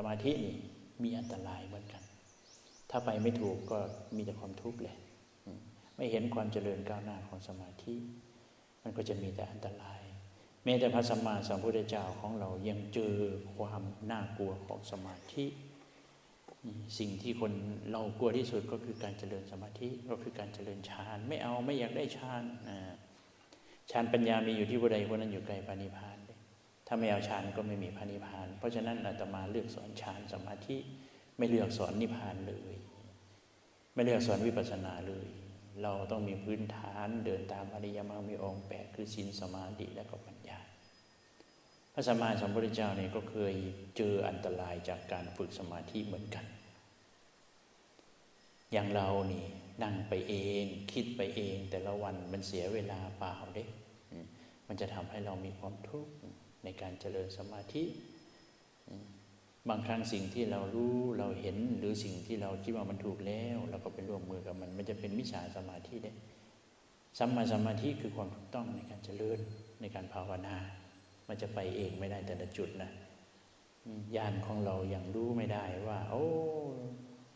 สมาธินี่มีอันตรายเหมือนกัน ถ้าไปไม่ถูกก็มีแต่ความทุกข์แหละไม่เห็นความเจริญก้าวหน้าของสมาธิ มันก็จะมีแต่อันตรายแม้แต่พระสัมมาสัมพุทธเจ้าของเรายังเจอความน่ากลัวของสมาธิ สิ่งที่คนเรากลัวที่สุดก็คือการเจริญสมาธิก็คือการเจริญฌาน ไม่เอาไม่อยากได้ฌานฌานปัญญามีอยู่ที่ผู้ใดคนนั้นอยู่ไกลพระนิพาน ถ้าไม่เอาฌานก็ไม่มีพระนิพพาน เพราะฉะนั้นอาตมาเลือกสอนฌานสมาธิไม่เลือกสอนนิพพานเลย ไม่เลือกสอนวิปัสสนาเลย เราต้องมีพื้นฐานเดินตามอริยมรรคมีองค์แปดคือศีลสมาธิและก็ปัญญา พระสัมมาสัมพุทธเจ้าเนี่ยก็เคยเจออันตรายจากการฝึกสมาธิเหมือนกัน อย่างเรานี่นั่งไปเองคิดไปเองแต่ละวันมันเสียเวลาเปล่าเด้อืมมันจะทำให้เรามีความทุกข์ ในการเจริญสมาธิ บางครั้งสิ่งที่เรารู้เราเห็นหรือสิ่งที่เราคิดว่ามันถูกแล้วเราก็ไปร่วมมือกับมันมันจะเป็นมิจฉาสมาธิเด้สัมมาสมาธิคือความถูกต้องในการเจริญในการภาวนา มันจะไปเองไม่ได้แต่ละจุดนะญาณของเรายังรู้ไม่ได้ว่า โอ้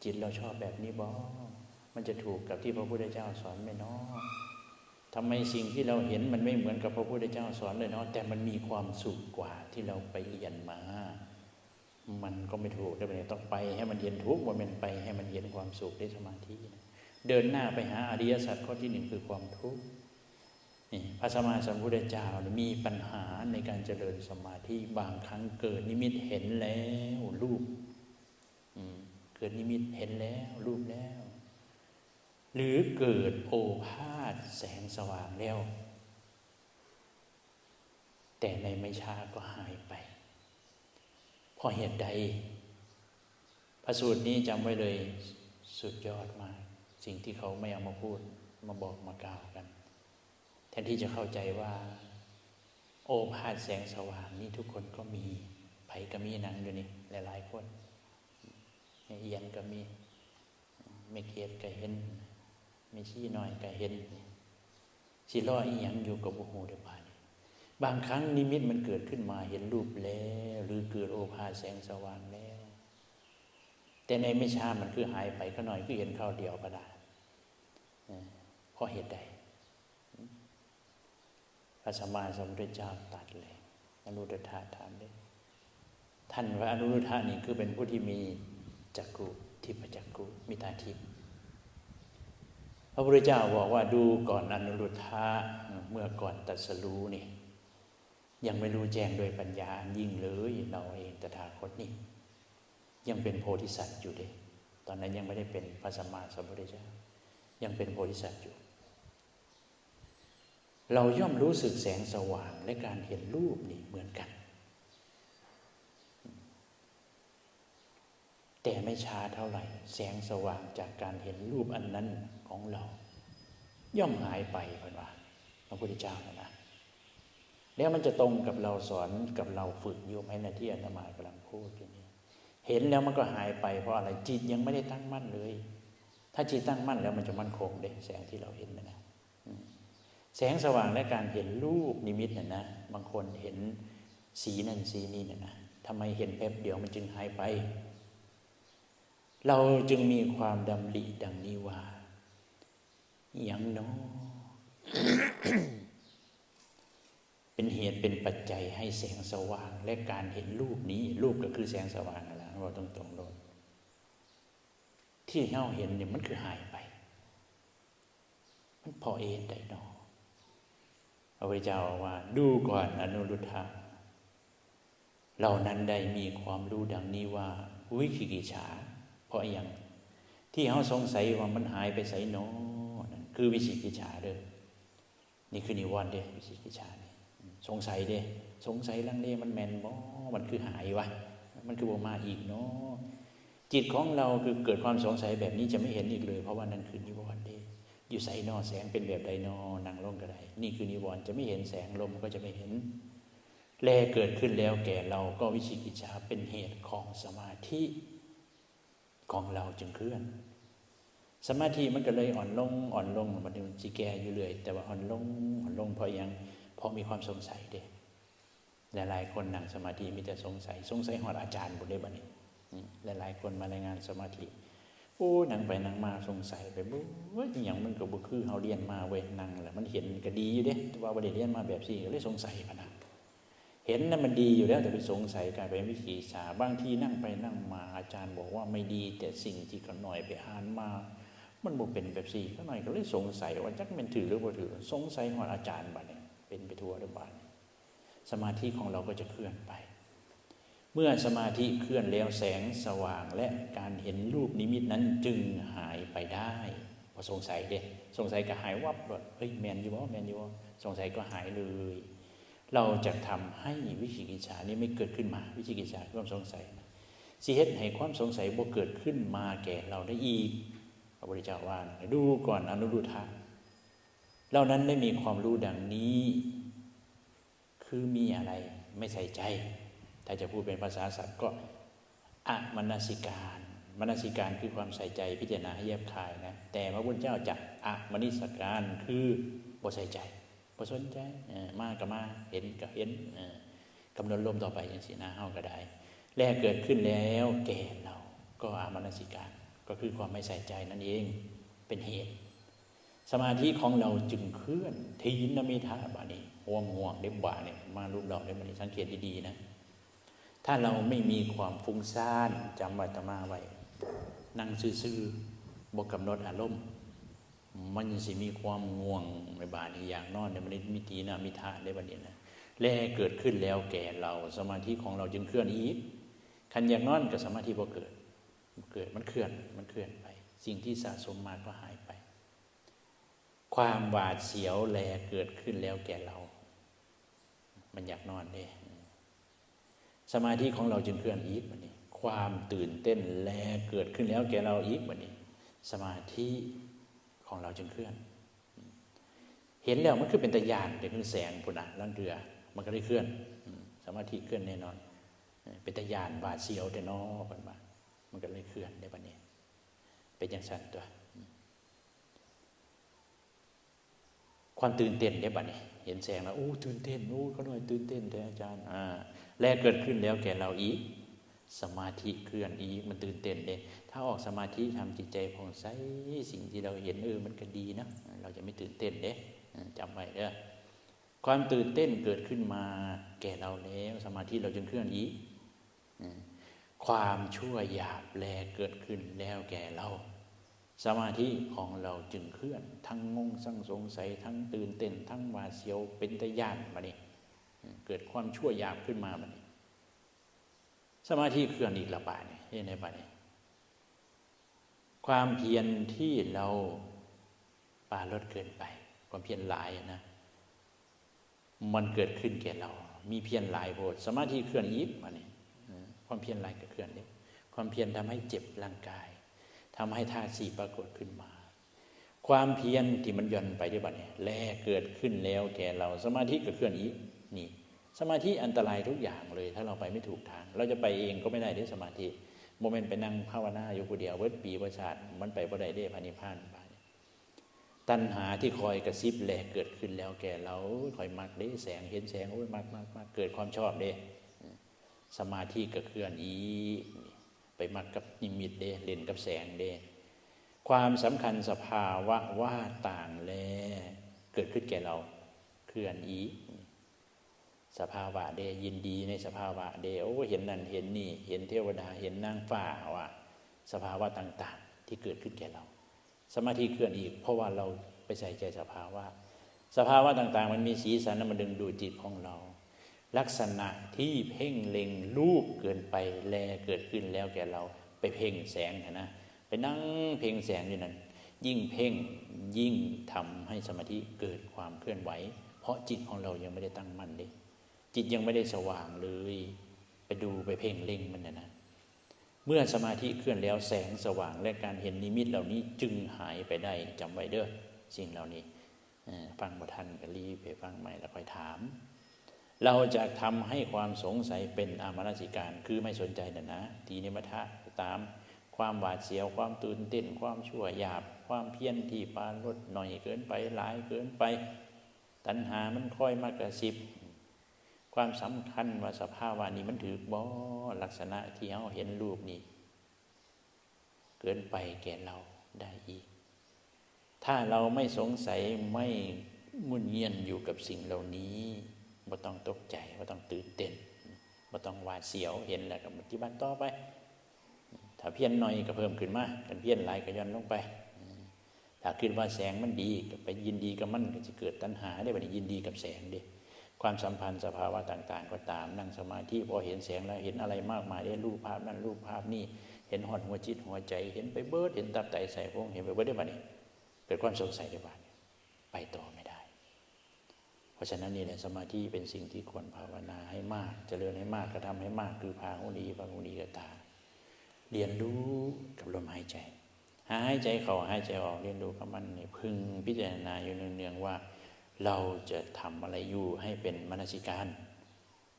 จิตเราชอบแบบนี้บอมันจะถูกกับที่พระพุทธเจ้าสอนไหมเนาะ ทำไมสิ่งที่เราเห็นมันไม่เหมือนกับพระพุทธเจ้าสอนเลยเนาะแต่มันมีความสุขกว่าที่เราไปเรียนมา มันก็ไม่ถูกได้ไหมต้องไปให้มันเห็นทุกข์ว่ามันไปให้มันเห็นความสุขได้สมาธินะเดินหน้าไปหาอริยสัจข้อที่หนึ่งคือความทุกข์นี่พระสมมาสัมพุทธเจ้ามีปัญหาในการเจริญสมาธิบางครั้งเกิดนิมิตเห็นแล้วรูปเกิดนิมิตเห็นแล้วรูปแล้ว หรือเกิดโอภาษแสงสว่างแล้ว แต่ในไม่ช้าก็หายไปเพราะเหตุใด พระสูตรนี้จำไว้เลยสุดยอดมาก สิ่งที่เขาไม่เอามาพูดมาบอกมากล่าวกัน แทนที่จะเข้าใจว่า โอภาสแสงสว่างนี่ทุกคนก็มีไผก็มีนังอยู่นี่หลายๆคนเอียนก็มีไม่เกียดก็เห็น ไม่ชี้น้อยก็เห็นสิล้ออีหยังอยู่กับบุหูเดียวบานบางครั้งนิมิตมันเกิดขึ้นมาเห็นรูปแล้ว หรือเกิดโอภาสแสงสว่างแล้ว แต่ในไม่ช้ามันคือหายไปก็หน่อยคือเห็นข้าวเดียวก็ได้เพราะเหตุใดพระสัมมาสัมพุทธเจ้าตัดเลยอนุรุทธะถามเลยท่านว่าอนุรุทธะนี่คือเป็นผู้ที่มีจักกุทิพจักกุมีตาทิพย์ พระพุทธเจ้าบอกว่าดูก่อนอนุรุทธะเมื่อก่อนตรัสรู้นี่ ยังไม่รู้แจ้งโดยปัญญายิ่งเลยเราเองตถาคตนี่ ยังเป็นโพธิสัตว์อยู่เด้ตอนนั้นยังไม่ได้เป็นพระสัมมาสัมพุทธเจ้า ยังเป็นโพธิสัตว์อยู่ เราย่อมรู้สึกแสงสว่างและการเห็นรูปนี่เหมือนกัน แต่ไม่ช้าเท่าไหร่ แสงสว่างจากการเห็นรูปอันนั้น ของเรา ย่อมหายไปเพื่อนว่าพระพุทธเจ้านะนะแล้วมันจะตรงกับเราสอนกับเราฝึกอยู่ไหมนะที่อาตมากำลังพูดอยู่นี่เห็นแล้วมันก็หายไปเพราะอะไรจิตยังไม่ได้ตั้งมั่นเลย ถ้าจิตตั้งมั่นแล้วมันจะมั่นคงเด้แสงที่เราเห็นนะนะแสงสว่างและการเห็นรูปนิมิตน่ะนะบางคนเห็นสีนั่นสีนี้น่ะนะทำไมเห็นแป๊บเดียวมันจึงหายไป เราจึงมีความดำริดังนี้ว่า อย่างน้อเป็นเหตุเป็นปัจจัยให้แสงสว่าง และการเห็นรูปนี้ รูปก็คือแสงสว่างนั่นแหละเราต้องตรงโดนที่เราเห็นเนี่ยมันคือหายไป มันพอเอ็นได้นอพระพุทธเจ้าว่า ดูก่อนอนุรุทธะเหล่านั้นได้มีความรู้ดังนี้ว่า วิคิกิจฉาเพราะอย่างที่เขาสงสัยว่ามันหายไปใส่นอนั่น คือวิชิกิจฉาเด้อนี่คือนิวรณ์เด้อวิชิกิจฉานี่สงสัยเด้สงสัยลังเลมันแมนบ่มันคือหายวะมันคือบ่มาอีกเนาะจิตของเราคือเกิดความสงสัยแบบนี้จะไม่เห็นอีกเลย เพราะว่านั่นคือนิวรณ์เด้อยู่ใส่นอแสงเป็นแบบใดนอนางลงก็ได้นี่คือนิวรณ์จะไม่เห็นแสงลมก็จะไม่เห็นแลเกิดขึ้นแล้วแก่เราก็วิชิกิจฉาเป็นเหตุของสมาธิของเราจึงเคลื่อน สมาธิมันก็เลยอ่อนลงอ่อนลงมันจีแกอยู่เลยแต่ว่าอ่อนลงอ่อนลงเพราะยังเพราะมีความสงสัยเด็หลายๆคนนั่งสมาธิมีแต่สงสัย สงสัยหอดอาจารย์บุได้บ้านี้หลายๆคนมารายงานสมาธิโอ้นั่งไปนั่งมาสงสัยไปบุ้ยอย่างมันก็บ่คือเฮาเรียนมาเว้ยนั่งแหละมันเห็นก็ดีอยู่เด้แต่ว่าบ่ได้เรียนมาแบบสี่ก็เลยสงสัยพนะเห็นน่ะมันดีอยู่แล้วแต่ไปสงสัยกลายเป็นวิธีสาบางทีนั่งไปนั่งมาอาจารย์บอกว่าไม่ดีแต่สิ่งที่เขาหน่อยไปอ่านมา มันบ่เป็นแบบสี่ก็หน่อยก็เลยสงสัยว่าจักแม่นถือหรือบ่ถือ สงสัยฮอดอาจารย์บัดนี้เป็นไปทั่วเด้อบัดนี้สมาธิของเราก็จะเคลื่อนไป เมื่อสมาธิเคลื่อนแล้วแสงสว่างและการเห็นรูปนิมิตนั้นจึงหายไปได้พอสงสัยเด้สงสัยก็หายวับว่าเฮ้ยแมนอยู่บ่แมนอยู่บ่สงสัยก็หายเลย เราจะทำให้วิจิกิจฉานี้ไม่เกิดขึ้นมา วิจิกิจฉาความสงสัยสิเฮ็ดให้ความสงสัยบ่เกิดขึ้นมาแก่เราได้อีก ระพุทธเจ้าว่านะดูก่อนอนุรุทธะเรานั้นได้มีความรู้ดังนี้ คือมีอะไรไม่ใส่ใจ ถ้าจะพูดเป็นภาษาสัตว์ก็อะมนสิการมนสิการคือความใส่ใจพิจารณาให้แยบคายนะ แต่พระพุทธเจ้าจะอะมนิสการคือบ่ใส่ใจบ่สนใจมาก็มาเห็นก็เห็นกำหนดลมต่อไปอย่างสีหน้าเฮาก็ได้ แลเกิดขึ้นแล้วแก่เราก็อามนสิการ ก็คือความไม่ใส่ใจนั่นเองเป็นเหตุ สมาธิของเราจึงเคลื่อนทีนมิทาบานี้ห่วงห่วงเด็บบาเนี่ยมารูปเราได้มาสังเกตดีๆนะ ถ้าเราไม่มีความฟุ้งซ่านจำว้ตมาไว้ นั่งซื่อๆบกกำหนดอารมณ์มันสิมีความง่วงในบานี้อย่างนอนในมันมิตีนามิทาได้บัดนี้นะแลเกิดขึ้นแล้วแก่เราสมาธิของเราจึงเคลื่อนอีกคันอย่างนอนกับสมาธิบ่เกิด เกิดมันเคลื่อนมันเคลื่อนไป สิ่งที่สะสมมาก็หายไป ความหวาดเสียวแลเกิดขึ้นแล้วแก่เรา มันอยากนอนเด้สมาธิของเราจึงเคลื่อนอีกวันนี้ ความตื่นเต้นแลเกิดขึ้นแล้วแก่เราอีกวันนี้ สมาธิของเราจึงเคลื่อน เห็นแล้วมันคือเป็นตะยานเป็นคือแสงพุ่นอะลังเรือ มันก็ได้เคลื่อนสมาธิเคลื่อนแน่นอน เป็นตะยานบาดเสียวแต่นอกันมา มันก็เลยเคลื่อนได้ปะเนี่ยเป็นอย่างสั้นตัว ความตื่นเต้นได้ปะเนี่ยเห็นแสงแล้วโอ้ตื่นเต้นโอ้เขาหน่อยตื่นเต้นแต่อาจารย์อ่าแลเกิดขึ้นแล้วแก่เราอีกสมาธิเคลื่อนอีกมันตื่นเต้นเลยถ้าออกสมาธิทำจิตใจผ่องใสสิ่งที่เราเห็นเออมันก็ดีนะเราจะไม่ตื่นเต้นเด้จำไว้เด้อความตื่นเต้นเกิดขึ้นมาแก่เราแล้ว สมาธิเราจึงเคลื่อนอีก ความชั่วหยาบแลเกิดขึ้นแล้วแก่เรา สมาธิของเราจึงเคลื่อน ทั้งงงสั่งสงสัยทั้งตื่นเต้นทั้งวาเสียวเป็นตะย่านมาเนี่เกิดความชั่วหยาบขึ้นมาบัดนี้สมาธิเคลื่อนอีกละบาดนี่เห็นไหมบาดนี้ความเพียรที่เราปาลดเกินไป ความเพียรหลายนะ มันเกิดขึ้นแก่เรา มีเพียรหลายโพดสมาธิเคลื่อนอีกมาเนี่ย ความเพียรหลายก็เคลื่อนเลยความเพียรทำให้เจ็บร่างกายทำให้ธาตุสี่ปรากฏขึ้นมา ความเพียรที่มันย่อนไปด้วยบัดนี้แลเกิดขึ้นแล้วแก่เราสมาธิก็เคลื่อนอีกนี่ สมาธิอันตรายทุกอย่างเลย ถ้าเราไปไม่ถูกทาง เราจะไปเองก็ไม่ได้ด้วยสมาธิโมเมนต์ไปนั่งภาวนาอยู่คนเดียวเวิร์ดปีประชาติมันไปบ่ได้ได้พานิพานไปตัณหาที่คอยกระซิบแหลกเกิดขึ้นแล้วแก่เราคอยมักได้แสงเห็นแสงโอ้ยมักมักมักเกิดความชอบเด้ สมาธิก็เคลื่อนอีไปมักกับนิมิตเดเล่นกับแสงเดความสำคัญสภาวะว่าต่างแลเกิดขึ้นแก่เราเคลื่อนอีสภาวะเดยินดีในสภาวะเดโอ้เห็นนั่นเห็นนี่ เห็นเทวดาเห็นนางฟ้าว่าสภาวะต่าง ๆ ที่เกิดขึ้นแก่เรา สมาธิเคลื่อนอีก เพราะว่าเราไปใส่ใจสภาวะ สภาวะต่าง ๆ มันมีสีสันแล้วมันดึงดูดจิตของเรา ลักษณะที่เพ่งเล็งรูปเกินไปแลเกิดขึ้นแล้วแก่เราไปเพ่งแสงนะไปนั่งเพ่งแสงอยู่นั้น ยิ่งเพ่งยิ่งทำให้สมาธิเกิดความเคลื่อนไหว เพราะจิตของเรายังไม่ได้ตั้งมั่นเลยจิตยังไม่ได้สว่างเลย ไปดูไปเพ่งเล็งมันนะนะเมื่อสมาธิเคลื่อนแล้วแสงสว่างและการเห็นนิมิตเหล่านี้จึงหายไปได้จำไว้เด้อสิ่งเหล่านี้ฟังบทันก็รีบไปฟังใหม่แล้วค่อยถาม เราจะทำให้ความสงสัยเป็นอามนสิการ คือไม่สนใจนะนะ ทีนิมัทะตามความหวาดเสียวความตื่นเต้น ความชั่วหยาบ ความเพี้ยนที่ปานลดหน่อยเกินไปหลายเกินไป ตัณหามันค่อยมากระซิบ ความสำคัญว่าสภาวะนี้มันถือบ่ลักษณะที่เราเห็นรูปนี้ เกินไปแก่เราได้อีก ถ้าเราไม่สงสัยไม่มุ่นเงียนอยู่กับสิ่งเหล่านี้ บ่ต้องตกใจบ่ต้องตื่นเต้นบ่ต้องหวาดเสียวเห็นแล้วก็ปฏิบัติต่อไป ถ้าเพี้ยนหน่อยก็เพิ่มขึ้นมากันเพี้ยนหลายก็ย่อนลงไป ถ้าคิดว่าแสงมันดีก็ไปยินดีกับมันก็จะเกิดตัณหาได้บัดนี้ยินดีกับแสงเด้ความสัมพันธ์สภาวะต่าง ๆ ก็ตามนั่งสมาธิพอเห็นแสงแล้วเห็นอะไรมากมายได้รูปภาพนั้นรูปภาพนี่เห็นหอดหัวจิตหัวใจ เห็นไปเบิดเห็นตับไตใส่พงเห็นไปเบิดได้บัดนี้เกิดความสงสัยได้บัดไปต่อไม่ได้เพ ราะฉะนั้นนี่แหละสมาธิเป็นสิ่งที่ควรภาวนาให้มาก เจริญให้มากกระทำให้มากคือพาหุนีพาหุนีกตา เรียนรู้กับลมหายใจ หายใจเข้าหายใจออกเรียนรู้กับมันเนี่ยพึงพิจารณาอยู่เนืองๆว่า เราจะทำอะไรอยู่ให้เป็นมนสิการ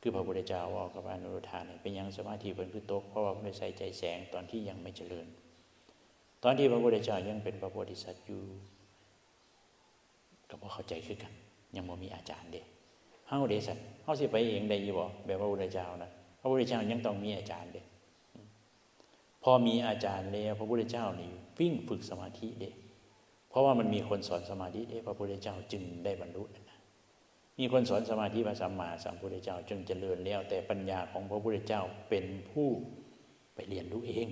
คือพระพุทธเจ้าว่ากับอนุรุทธานเนี่ยเป็นยังสมาธิเพิ่นคือตกเพราะว่าเพิ่ใส่ใจแสงตอนที่ยังไม่เจริญ ตอนที่พระพุทธเจ้ายังเป็นพระโพธิสัตว์อยู่ก็บ่เข้าใจคือกัน ยังบ่มีอาจารย์เด้เฮาเดสัตว์เฮาสิไปเองได้อยู่บ่แบบพระพุทธเจ้านะพระพุทธเจ้ายังต้องมีอาจารย์เด้พอมีอาจารย์แล้วพระพุทธเจ้านี่วิ่งฝึกสมาธิเด้เพราะว่ามันมีคนสอนสมาธิเด้พระพุทธเจ้าจึงได้บรรลุนะมีคนสอนสมาธิพระสัมมาสัมพุทธเจ้าจึงเจริญแล้ว แต่ปัญญาของพระพุทธเจ้าเป็นผู้ไปเรียนรู้เอง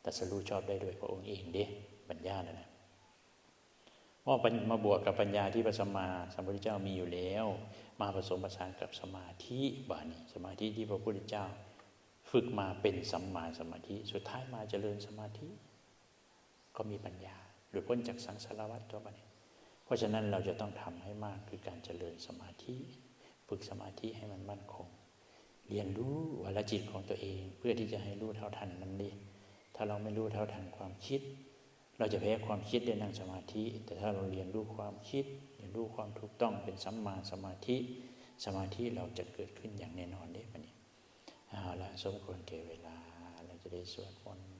แต่สรู้ชอบได้โดยพระองค์เองเด้ปัญญานั่นนะ ว่ามาบวกกับปัญญาที่พระสัมมาสัมพุทธเจ้ามีอยู่แล้ว มาผสมผสานกับสมาธิบานีสมาธิที่พระพุทธเจ้า ฝึกมาเป็นสัมมาสมาธิ สุดท้ายมาเจริญสมาธิ ก็มีปัญญาหรือพ้นจากสังสารวัฏตัวไปเพราะฉะนั้นเราจะต้องทำให้มากคือการเจริญสมาธิ ฝึกสมาธิให้มันมั่นคง เรียนรู้วลจิตของตัวเอง เพื่อที่จะให้รู้เท่าทันมันดีถ้าเราไม่รู้เท่าทันความคิด เราจะแพ้ความคิดได้นั่งสมาธิ แต่ถ้าเราเรียนรู้ความคิด เรียนรู้ความถูกต้องเป็นสัมมาสมาธิ สมาธิเราจะเกิดขึ้นอย่างแน่นอนได้ปะเนี่ยเอาละสมควรเก่เวลาเราจะได้สวดมนต์